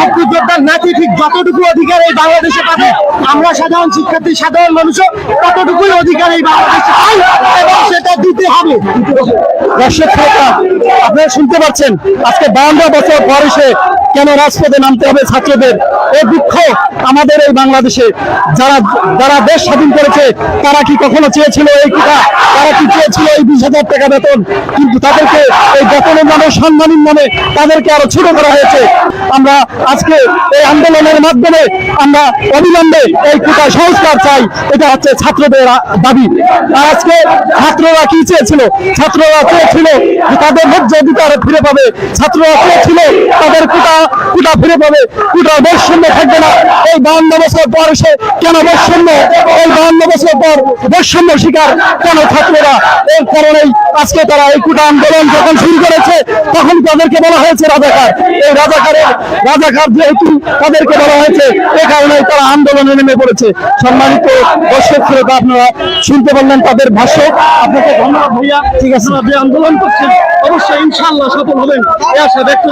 মুক্তিযোদ্ধার নাতি ঠিক যতটুকু অধিকার এই বাংলাদেশে পাবে, আমরা সাধারণ শিক্ষার্থী, সাধারণ মানুষও ততটুকুই অধিকার এই বাংলাদেশে এবং সেটা দিতে হবে। আপনারা শুনতে পাচ্ছেন, আজকে বাউন্ন বছর এসে কেন রাজপথে নামতে হবে ছাত্রদের? এই দুঃখ আমাদের এই বাংলাদেশে। যারা যারা দেশ স্বাধীন করেছে, তারা কি কখনো চেয়েছিল এই কথা তারা কি চেয়েছিল এই বিশ হাজার টাকা বেতন? কিন্তু তাদেরকে এই বেতনের নামে, সম্মানের নামে তাদেরকে আরও ছোট করা হয়েছে। আমরা আজকে এই আন্দোলনের মাধ্যমে আমরা অবিলম্বে এই কোটা সংস্কার চাই। এটা হচ্ছে ছাত্রদের দাবি। আর আজকে ছাত্ররা কি চেয়েছিল? ছাত্ররা চেয়েছিল তাদের ন্যায্য অধিকার ফিরে পাবে। ছাত্ররা চেয়েছিল তাদের কোটা কোটা ফিরে পাবে। কোটা বৈষম্য থাকবে না। এই বাউন্ন বছর পর এসে কেন বৈষম্য? এই বাউন্ন বছর পর বৈষম্য শিকার কেন ছাত্ররা এর কারণেই আজকে তারা এই কোটা আন্দোলন যখন শুরু করেছে তখন তাদেরকে বলা হয়েছে রাজাকার। এই রাজাকারের রাজাকার যেহেতু তাদেরকে বলা হয়েছে এ কারণে তারা আন্দোলনে নেমে পড়েছে। সম্মানিত দর্শক শ্রোতা আপনারা শুনতে পারলেন তাদের ভাষ্য। আপনাকে ধন্যবাদ ভাইয়া। ঠিক আছে। যে আন্দোলন করছেন অবশ্যই ইনশাআল্লাহ সফল হবেন।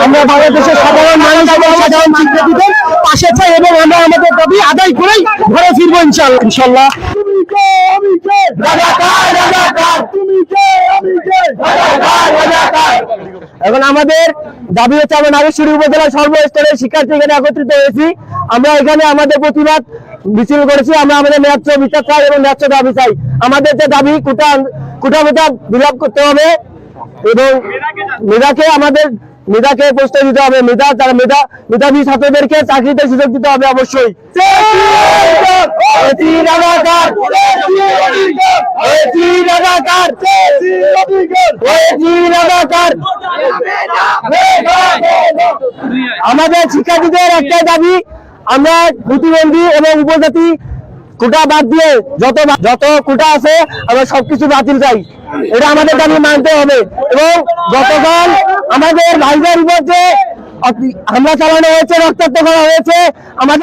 আমরা বাংলাদেশের সাধারণ মানুষ সাধারণ শিক্ষার্থীদের পাশে চাই এবং আমরা আমাদের দাবি আদায় করেই ঘরে ফিরবো রাজাকার রাজাকার। এখন আমাদের দাবি হচ্ছে আমরা নাগেশ্বরী উপজেলার সর্বস্তরের শিক্ষার্থী এখানে একত্রিত হয়েছি। আমরা এখানে আমাদের প্রতিবাদ মিছিল করেছি আমরা আমাদের ন্যায্য বিচার চাই এবং ন্যায্য দাবি চাই। আমাদের যে দাবি কুটা কুটা মোটা বিলাপ করতে হবে এবং মেধাকে আমাদের মেধাকে প্রশ্রয় দিতে হবে। মেধা তারা মেধা মেধাবী ছাত্রদেরকে চাকরিতে সুযোগ দিতে হবে অবশ্যই। আমাদের শিক্ষার্থীদের একটাই দাবি, আমরা প্রতিবন্ধী এবং উপজাতি কোটা বাদ দিয়ে যত যত কোটা আছে, আমরা সবকিছু বাতিল চাই। এটা আমাদের দাবি মানতে হবে এবং গতকাল আমাদের ভাইদের উপর যে হামলা চালানো হয়েছে রক্তাক্ত করা হয়েছে আমাদের